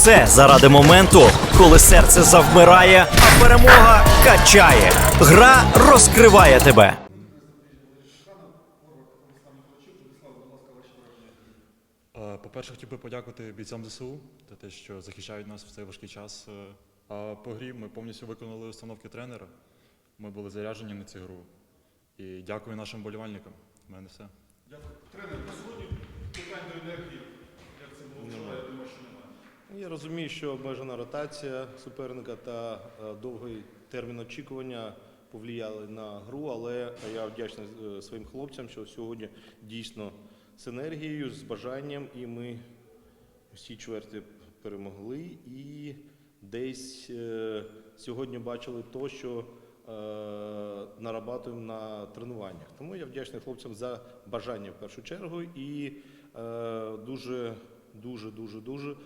все заради моменту, коли серце завмирає, а перемога качає. Гра розкриває тебе. Е, По-перше, хотів би подякувати бійцям ЗСУ за те, що захищають нас в цей важкий час. Е, А по грі ми повністю виконали установки тренера. Ми були заряджені на цю гру. І дякую нашим болівальникам. У мене все. Я розумію, що обмежена ротація суперника та е, довгий термін очікування повлияли на гру, але я вдячний е, своїм хлопцям, що сьогодні дійсно з енергією, з бажанням, і ми всі чверті перемогли. І десь е, сьогодні бачили то, що нарабатуємо на тренуваннях. Тому я вдячний хлопцям за бажання в першу чергу і дуже, дуже, дуже, дуже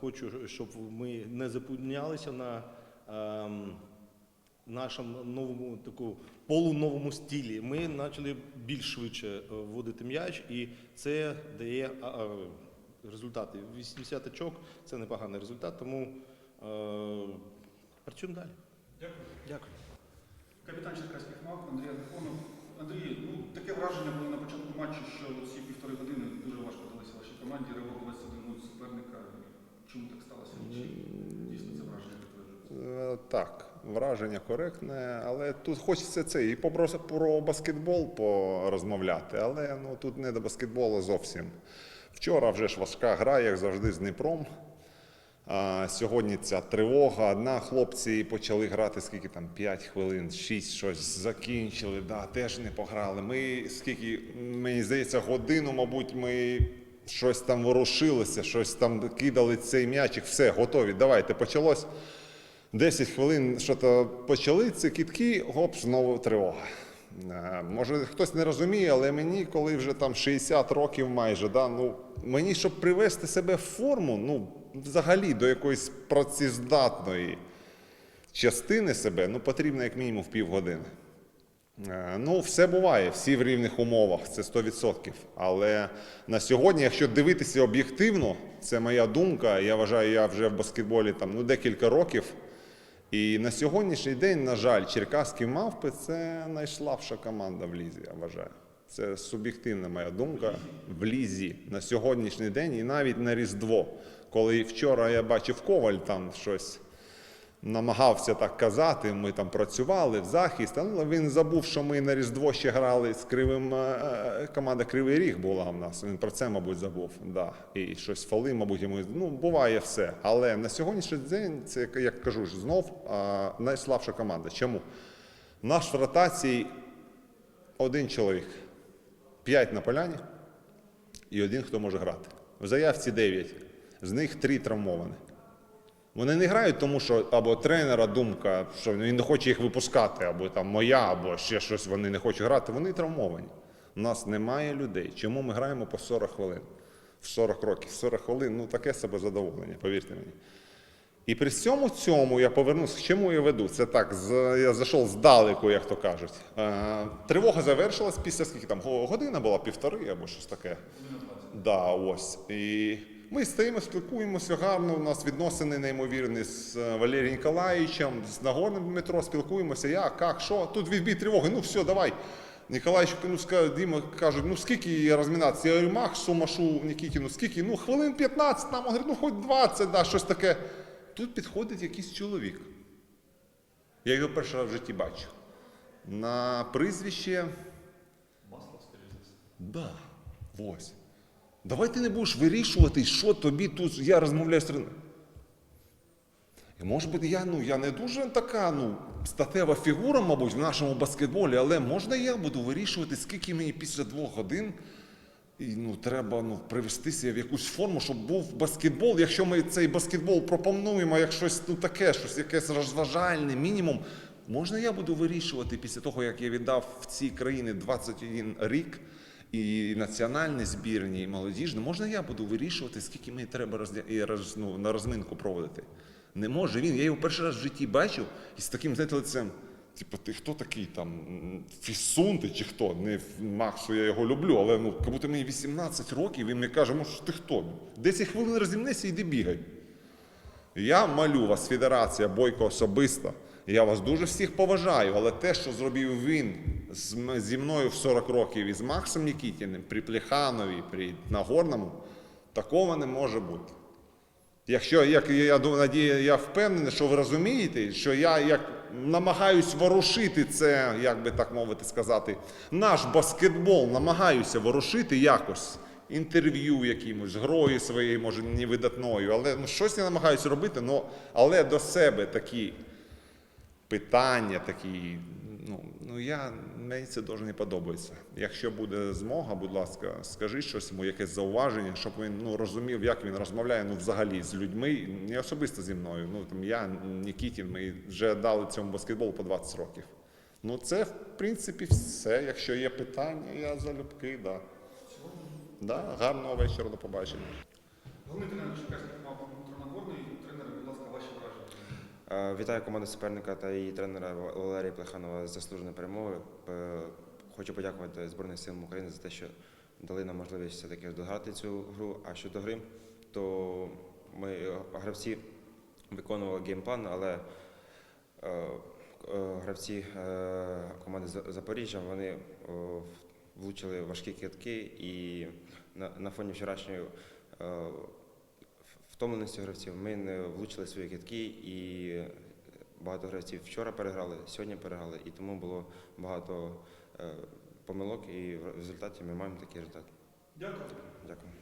хочу, щоб ми не зупинялися на ем, нашому новому таку полуновому стилі. Ми почали більш швидше е, вводити м'яч, і це дає результати. 80 очок це непоганий результат, тому е, працюємо далі. Дякую. Капітан Черкаських мав Андрій Агафонов. Андрій, ну таке враження було на початку матчу, що ці півтори години дуже важко далися вашій команді. Ривок 21 суперника. Чому так сталося? Чи дійсно це враження підтверджується? Е, Так, враження коректне, але тут хочеться це і про, про баскетбол порозмовляти, але ну, тут не до баскетболу зовсім. Вчора вже ж важка гра, як завжди, з Дніпром. А, сьогодні ця тривога. Одна хлопці почали грати скільки там 5 хвилин, 6 щось закінчили, да, теж не пограли. Ми скільки, мені здається, годину, мабуть, ми щось там ворушилися, щось там кидали цей м'ячик, все, готові. Давайте, почалось. 10 хвилин що то почали ці кітки, гоп, знову тривога. Е, Може, хтось не розуміє, але мені, коли вже там 60 років майже, да, ну, мені, щоб привести себе в форму, ну, взагалі до якоїсь працездатної частини себе, ну, потрібно як мінімум в півгодини. Е, Ну, все буває, всі в рівних умовах, це 100%. Але на сьогодні, якщо дивитися об'єктивно, це моя думка. Я вважаю, я вже в баскетболі там ну, декілька років. І на сьогоднішній день, на жаль, черкаські мавпи це найслабша команда в лізі, я вважаю. Це суб'єктивна моя думка в лізі на сьогоднішній день і навіть на Різдво. Коли вчора я бачив Коваль там щось намагався так казати, ми там працювали в захист, але він забув, що ми на Різдво ще грали з кривим. е, е, Команда Кривий Ріг була в нас. Він про це, мабуть, забув. Да. І щось фали, мабуть, йому. Ну, буває все. Але на сьогоднішній день, це як- кажу, знов найслабша команда. Чому? Наш в ротації один чоловік, п'ять на поляні і один, хто може грати. В заявці дев'ять. З них три травмовані. Вони не грають, тому що або тренера думка, що він не хоче їх випускати, або там моя, або ще щось вони не хочуть грати. Вони травмовані. У нас немає людей. Чому ми граємо по 40 хвилин? В 40 років, 40 хвилин, ну таке себе задоволення, повірте мені. І при всьому цьому я повернусь, к чому я веду? Це так, я зайшов здалеку, як то кажуть. Е, тривога завершилась після скільки там година була, півтори або щось таке. Да, ось. І ми стоїмо, спілкуємося гарно. У нас відносини неймовірні з е, Валерієм Ніколаєвичем, з Нагорним Дмитро спілкуємося. Як, як, що? Тут відбій тривоги. Ну все, давай. Ніколаєвич, ну, Діма кажуть, ну скільки розмінатися? Я говорю, Максу машу Нікітіну, скільки? Ну, хвилин 15, нам говорить, ну хоч 20, да, щось таке. Тут підходить якийсь чоловік. Я його перший раз в житті бачу. На прізвище. Да, ось. Давай ти не будеш вирішувати, що тобі тут. Я розмовляю з тренером. Може бути, я, ну, я не дуже така ну, статева фігура, мабуть, в нашому баскетболі, але можна я буду вирішувати, скільки мені після двох годин і, ну, треба ну, привестися в якусь форму, щоб був баскетбол. Якщо ми цей баскетбол пропонуємо як щось ну, таке, щось якесь розважальне, мінімум. Можна я буду вирішувати після того, як я віддав в цій країні 21 рік і національні збірні, і молодіжні, можна я буду вирішувати, скільки мені треба ну, на розминку проводити? Не може він. Я його перший раз в житті бачив і з таким знаєте, лицем. Типу, ти хто такий там Фісун чи хто? Не Максу я його люблю, але ну, як будто мені 18 років, він мені каже, може, ти хто? 10 хвилин розімнися і йди бігай. Я малю вас, Федерація Бойко особисто. Я вас дуже всіх поважаю, але те, що зробив він зі мною в 40 років і з Максом Нікітіним при Плеханові, при Нагорному, такого не може бути. Якщо як я надію, я впевнений, що ви розумієте, що я як намагаюсь ворушити це, як би так мовити сказати, наш баскетбол намагаюся ворушити якось інтерв'ю якимось, грою своєю, може, невидатною, але ну, щось я намагаюся робити, ну, але до себе такі питання, такі. Ну, ну я мені це дуже не подобається. Якщо буде змога, будь ласка, скажіть щось йому, якесь зауваження, щоб він ну, розумів, як він розмовляє ну, взагалі з людьми, не особисто зі мною. Ну там я, Нікітін, ми вже дали цьому баскетболу по 20 років. Ну, це в принципі все. Якщо є питання, я залюбки, да. Да, гарного вечора, до побачення. Головний тренер черкаських мав Дмитро Нагорний. Тренери, будь ласка, ваші враження. Е, Вітаю команду суперника та її тренера Валерія Плеханова з заслуженою перемогою. Е, Хочу подякувати Збройним силам України за те, що дали нам можливість все-таки дограти цю гру. А щодо гри, то ми е, гравці виконували геймплан, але е, е, гравці е, команди Запоріжжя вони е, влучили важкі китки і на, фоні вчорашньої е, втомленості гравців ми не влучили свої китки і багато гравців вчора переграли, сьогодні переграли, і тому було багато е, помилок, і в результаті ми маємо такий результат. Дякую. Дякую.